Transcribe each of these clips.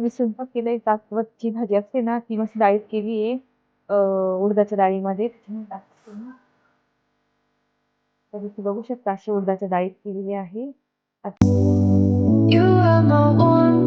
मी स्वयंपाक केलाय सासवतची भाजी असते ना ती मस्त डाळीत केली आहे उडदाच्या डाळीमध्ये त्याच्यामुळे तर बघू शकता अशी उडदाच्या डाळीत केलेली आहे. You are my one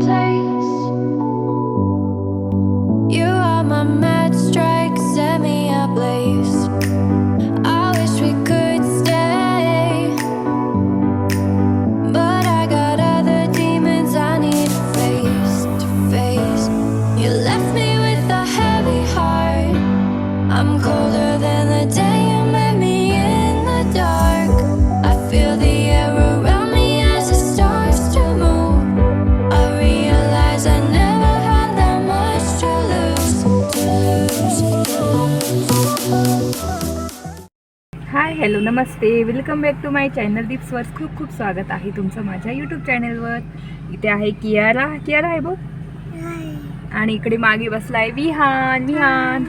hi hello Namaste. Welcome back to my channel दिप्सवर खूप खूप स्वागत आहे तुमचं माझ्या यूट्यूब चॅनलवर इथे आहे कियारा. कियारा आहे बघ. आणि इकडे मागे बसलाय विहान. विहान.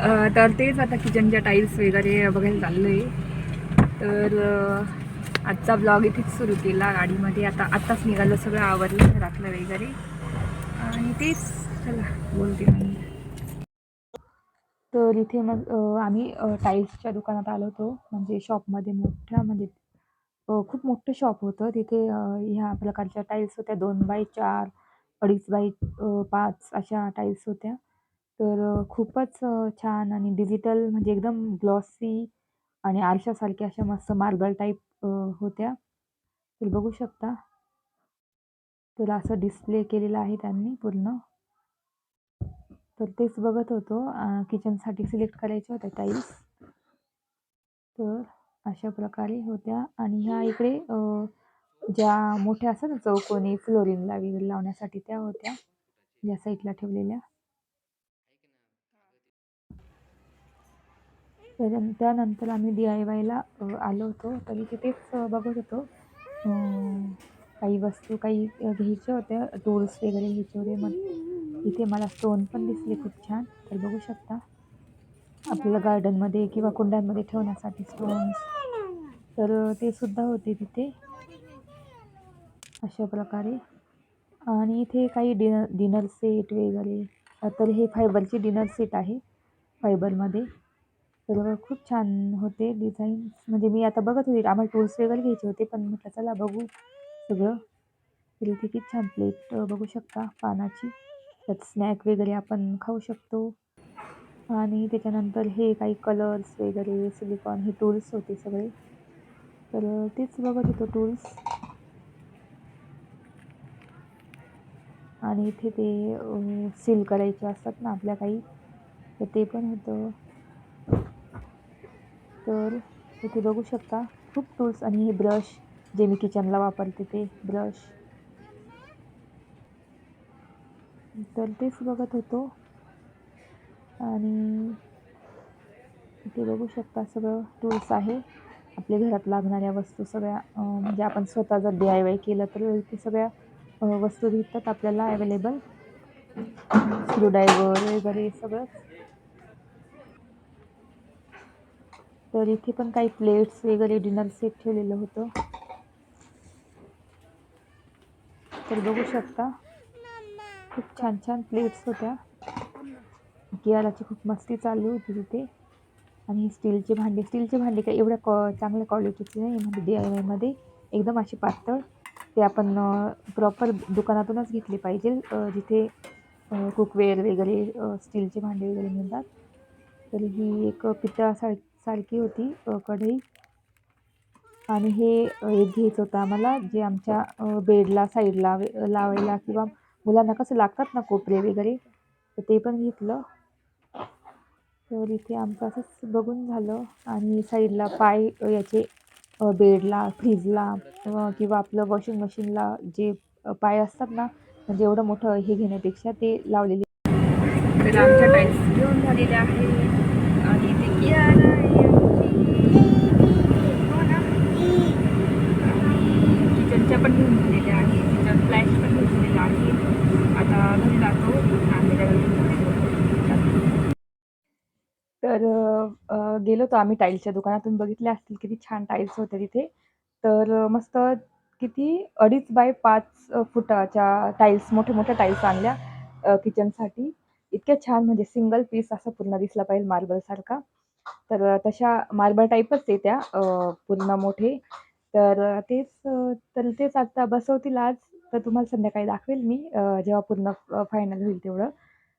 अं, तर तेच आता किचनच्या टाईल्स वगैरे बघायला चाललो आहे तर आजचा ब्लॉग इथेच सुरू केला. गाडीमध्ये आता आत्ताच निघालं. सगळं आवरलं घरातलं वगैरे. आणि तेच चला बोलते मी. तर इथे मग आम्ही टाईल्सच्या दुकानात आलो होतो. म्हणजे शॉपमध्ये मोठ्या म्हणजे खूप मोठं शॉप होतं. तिथे ह्या प्रकारच्या टाईल्स होत्या. दोन बाय चार अडीच बाय पाच अशा टाईल्स होत्या. तर खूपच छान आणि डिजिटल म्हणजे एकदम ग्लॉसी आणि आरशासारख्या अशा मस्त मार्बल टाईप होत्या. तर बघू शकता. तर असं डिस्प्ले केलेलं आहे त्यांनी पूर्ण. तर तेच बघत होतो. किचनसाठी सिलेक्ट करायच्या होत्या टाईल्स तर अशा प्रकारे होत्या. आणि ह्या इकडे ज्या मोठ्या असतात ना चौकोनी फ्लोरिंगला वगैरे लावण्यासाठी त्या होत्या. या साईडला ठेवलेल्या. त्यानंतर आम्ही डी आय वायला आलो होतो. तरी तिथेच बघत होतो. काही वस्तू काही घ्यायच्या होत्या टूल्स वगैरे घ्यायचे होते. मग इथे मला स्टोन पण दिसले खूप छान. तर बघू शकता. आपल्याला गार्डनमध्ये किंवा कुंड्यांमध्ये ठेवण्यासाठी स्टोन्स तर ते सुद्धा होते तिथे. अशा प्रकारे. आणि इथे काही डिनर डिनर सेट वगैरे. तर हे फायबरचे डिनर सेट आहे फायबरमध्ये तर खूप छान होते डिझाईन्स म्हणजे मी आता बघत होते आम्हाला टूल्स वगैरे घ्यायचे होते पण म्हटलं चला बघू. सगळं इथे किती छान प्लेट बघू शकता पानाची. त्यात स्नॅक वगैरे आपण खाऊ शकतो. आणि त्याच्यानंतर हे काही कलर्स वगैरे सिलिकॉन हे टूल्स होते सगळे. तर तेच बघत होतो टूल्स आणि इथे ते सील करायचे असतात ना आपल्या काही तर ते पण होतं. तर इथे बघू शकता खूप टूल्स आणि हे ब्रश जे मी किचनला वापरते ते ब्रश. तर तेच बघत होतो. आणि इथे बघू शकता सगळं टूल्स आहे. आपल्या घरात लागणाऱ्या वस्तू सगळ्या म्हणजे आपण स्वतः जर डी आय वाय केलं तर ते सगळ्या वस्तू भेटतात आपल्याला अवेलेबल स्क्रूड्रायव्हर वगैरे सगळं. तर इथे पण काही प्लेट्स वगैरे डिनर सेट ठेवलेलं होतं. तर बघू शकता. खूप छान छान प्लेट्स होत्या. कियाराची खूप मस्ती चालली होती तिथे. आणि स्टीलचे भांडे स्टीलचे भांडे काही एवढ्या कॉ चांगल्या क्वालिटीचे नाही म्हणजे डी आय वायमध्ये एकदम असे पातळ. ते आपण प्रॉपर दुकानातूनच घेतले पाहिजे. जिथे कुकवेअर वगैरे स्टीलचे भांडे वगैरे मिळतात. तर ही एक पितळा सार सारखी होती कढई. आणि हे एक घ्यायचं होतं आम्हाला जे आमच्या बेडला साईडला लावायला किंवा मुलांना कसं लागतात ना कोपरे वगैरे तर ते पण घेतलं. तर इथे आमचं असंच बघून झालं आणि साईडला पाय याचे बेडला फ्रीजला किंवा आपलं वॉशिंग मशीनला जे पाय असतात ना म्हणजे एवढं मोठं हे घेण्यापेक्षा ते लावलेले. तर आमच्या टाईल्स घेऊन झालेले आहे आणि ते कियारा आहे आमची. हो ना आणि किचनच्या पण घेऊन झालेल्या आहे किचन फ्लॅश पण घेऊन झालेला आहे आता घरी जातो आणि तर अ, गेलो होतो आम्ही टाईल्सच्या दुकानातून. बघितले असतील किती छान टाईल्स होते तिथे. तर मस्त किती अडीच बाय पाच फुटाच्या टाईल्स मोठ्या मोठ्या टाईल्स आणल्या किचनसाठी. इतक्या छान म्हणजे सिंगल पीस असा पूर्ण दिसला पाहिजे मार्बलसारखा. तर तशा मार्बल टाईपच आहे त्या पूर्ण मोठे. तर तेच तर तेच आता बसवतील आज. तर तुम्हाला संध्याकाळी दाखवेल मी जेव्हा पूर्ण फायनल होईल तेवढं.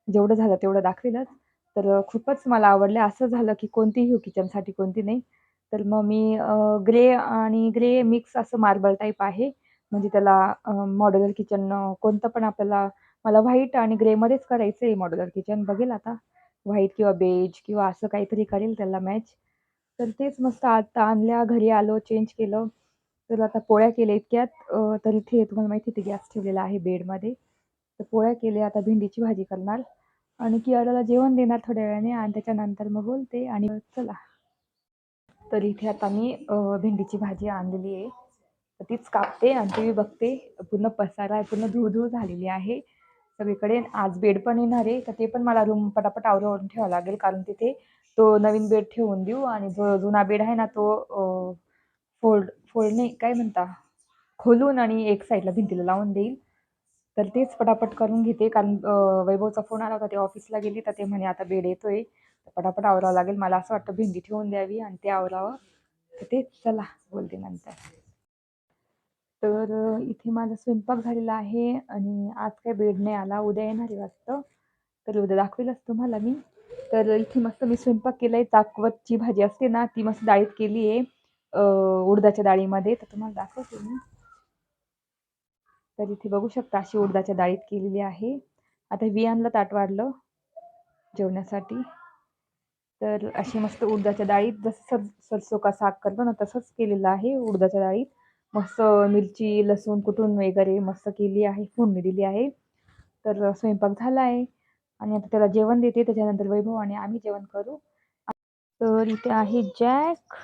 जेवढं झालं तेवढं दाखवेलच. तर अ, खूपच मला आवडले. असं झालं की कोणती घेऊ किचनसाठी कोणती नाही. तर मग मी ग्रे आणि ग्रे मिक्स असं मार्बल टाईप आहे. म्हणजे त्याला मॉड्युलर किचन कोणतं पण आपल्याला मला व्हाईट आणि ग्रेमध्येच करायचं आहे मॉड्युलर किचन बघेल आता. व्हाईट किंवा बेज किंवा असं काहीतरी करेल त्याला मॅच तर तेच मस्त आता आणल्या घरी आलो चेंज केलं. तर आता पोळ्या केल्या इतक्यात. अ, तर इथे तुम्हाला माहिती आहे ते गॅस ठेवलेला आहे बेडमध्ये. तर पोळ्या केल्या आता भेंडीची भाजी करणार. आणि कियाराला जेवण देणार थोड्या वेळाने आणि त्याच्यानंतर मग बोलते आणि चला. तर इथे आता मी भेंडीची भाजी आणलेली आहे. तर तीच कापते आणि ती बघते. पूर्ण पसारा आहे पूर्ण धूळ झालेली आहे. सगळीकडे आज बेड पण येणार आहे. तर ते पण मला रूम पटापट आवरून ठेवावं लागेल कारण तिथे तो नवीन बेड ठेवून देऊ. आणि जो जुना बेड आहे ना तो फोल्ड फोल्डने काय म्हणता? खोलून आणि एक साईडला भिंतीला लावून देईल. तर तेच पटापट करून घेते. कारण वैभवचा फोन आला होता ते ऑफिसला गेली तर ते म्हणे आता बेड येतोय. तर पटापट आवरावं लागेल. मला असं वाटतं भेंडी ठेवून द्यावी आणि ते आवरावं. तर ते चला बोलते नंतर. तर इथे माझा स्वयंपाक झालेला आहे आणि आज काय बेड नाही आला. उद्या येणार आहे वाटतं. तर उद्या दाखवेलच तुम्हाला मी. तर इथे मस्त मी स्वयंपाक केलाय. चाकवतची भाजी असते ना ती मस्त डाळीत केली आहे उडदाच्या डाळीमध्ये. तर तुम्हाला दाखवते मी. तर इथे बघू शकता अशी उडदाच्या डाळीत केलेली आहे. आता वियानला ताट वाढलं जेवण्यासाठी तर अशी मस्त उडदाच्या डाळीत जसं सर सरसोका साग करतो ना तसंच केलेलं आहे उडदाच्या डाळीत. मस्त मिरची लसूण कुटून वगैरे मस्त केली आहे फोडणी दिली आहे. तर स्वयंपाक झाला आहे आणि आता त्याला जेवण देते. त्याच्यानंतर वैभव आणि आम्ही जेवण करू. तर इथे आहे जॅक.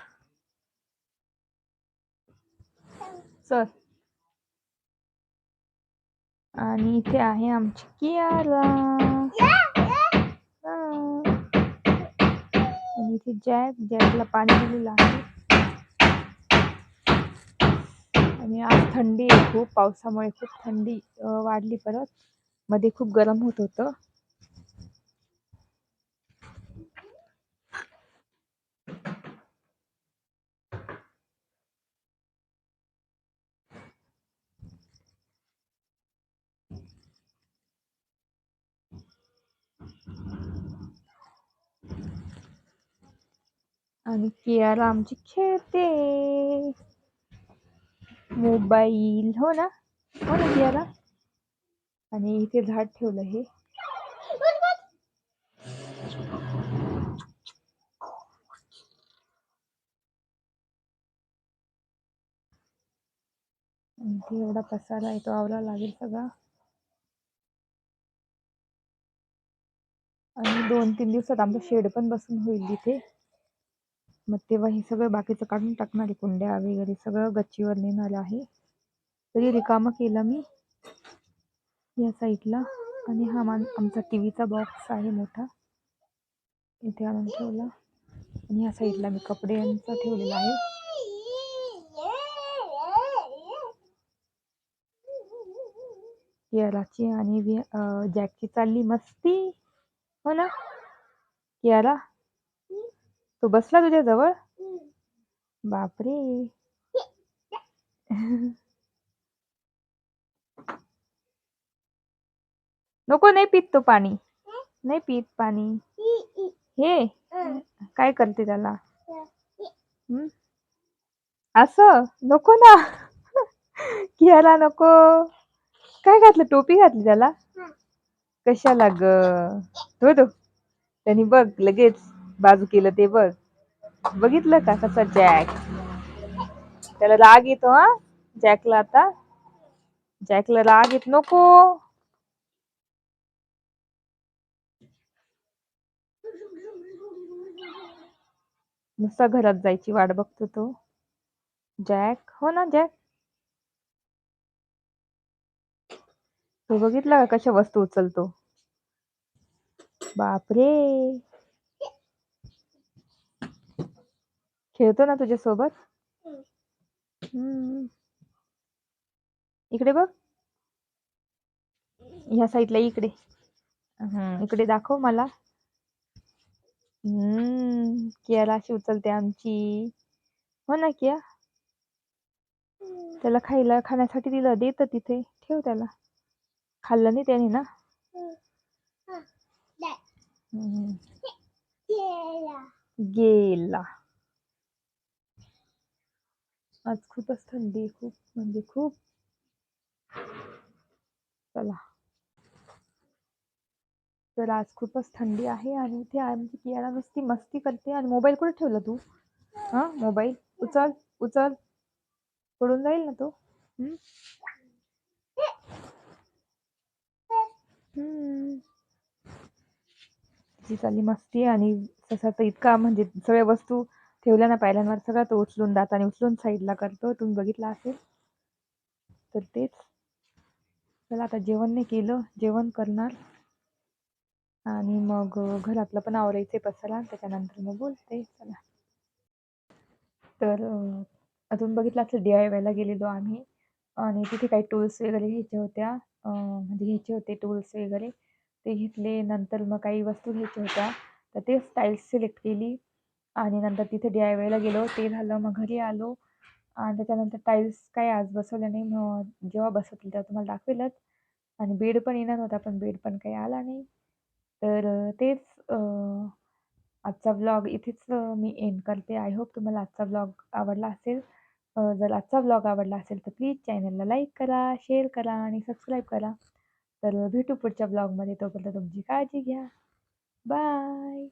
सर. आणि इथे आहे आमची कियारा. आणि इथे जॅक जॅकला पाणी दिलेलं आहे. आणि आज थंडी आहे खूप पावसामुळे खूप थंडी वाढली परत. मध्ये खूप गरम होत होतं. आणि केळाला आमची खेळते. मोबाईल हो ना? हो ना केळाला आणि इथे झाड ठेवलं हे. इथे एवढा पसारा आहे तो आवरा लागेल सगळा. आणि दोन तीन दिवसात आमचं शेड पण बसून होईल तिथे मग तेव्हा हे सगळं बाकीचं काढून टाकणार आहे कुंड्या वगैरे सगळं गच्चीवर नेणार आहे. तरी रिकामं केलं मी या साईडला. आणि हा मान आमचा टी व्हीचा बॉक्स आहे मोठा. इथे आणून ठेवला. आणि या साईडला मी कपड्यांचा ठेवलेला आहे. कियाराची आणि जॅकची चालली मस्ती. हो ना? कियारा तो बसला तुझ्या जवळ बापरे. नको नाही पित तो पाणी. नाही पित पाणी. हे काय करते त्याला? असं? नको ना. कियारा नको. काय घातलं? टोपी घातली त्याला? कशाला ग? तो तो त्यांनी बघ लगेच. बाजू केलं ते बघ. बघितलं का कसा जॅक त्याला राग येतो हा? जॅकला आता. जॅकला राग येत नको. नुसता घरात जायची वाट बघतो तो. जॅक हो ना जॅक तो बघितला का कशा वस्तू उचलतो? बापरे! खेळतो ना तुझ्या सोबत हम्म. इकडे बघ. ह्या साईडला इकडे. हम्म, इकडे दाखव मला. हम्म कियाला अशी उचलते आमची. हो ना किया? त्याला खायला खाण्यासाठी दिलं देत तिथे. ठेव त्याला. खाल्लं नाही त्याने ना? हम्म. गेला. आज खूपच थंडी खूप म्हणजे खूप. चला. तर आज खूपच थंडी आहे आणि इथे आमची कियाला नुसती मस्ती करते आणि मोबाईल कुठे ठेवला तू? हा मोबाईल? उचल उचल. पडून जाईल ना तो? हम्म? तिची चालली मस्ती आणि तसा तर इतका म्हणजे सगळ्या वस्तू ठेवलं ना पायऱ्यांवर सगळं तो उचलून दाताने उचलून साईडला करतो. तुम्ही बघितलं असेल? तर तेच. चला आता जेवण नाही केलं. जेवण करणार. आणि मग घरातलं पण आवरायचे पसरा. त्याच्यानंतर मग बोलते. चला. तर अजून बघितलं असेल डी आय वायला गेलेलो आम्ही. आणि तिथे काही टूल्स वगैरे घ्यायच्या होत्या. म्हणजे घ्यायचे होते टूल्स वगैरे. ते घेतले. नंतर मग काही वस्तू घ्यायच्या होत्या. तर ते स्टाईल्स सिलेक्ट केली. आणि नंतर तिथे डी आय वायला गेलो. ते झालं मग घरी आलो. आणि त्याच्यानंतर टाईल्स काही आज बसवल्या नाही. मग जेव्हा बसवतील तेव्हा तुम्हाला दाखवेलच. आणि बेड पण येणार होता पण बेड पण काही आला नाही. तर तेच आजचा ब्लॉग इथेच मी एंड करते. आय होप तुम्हाला आजचा ब्लॉग आवडला असेल. जर आजचा ब्लॉग आवडला असेल तर प्लीज चॅनलला लाईक करा शेअर करा आणि सबस्क्राईब करा. तर भेटू पुढच्या ब्लॉगमध्ये तोपर्यंत तुमची काळजी घ्या. बाय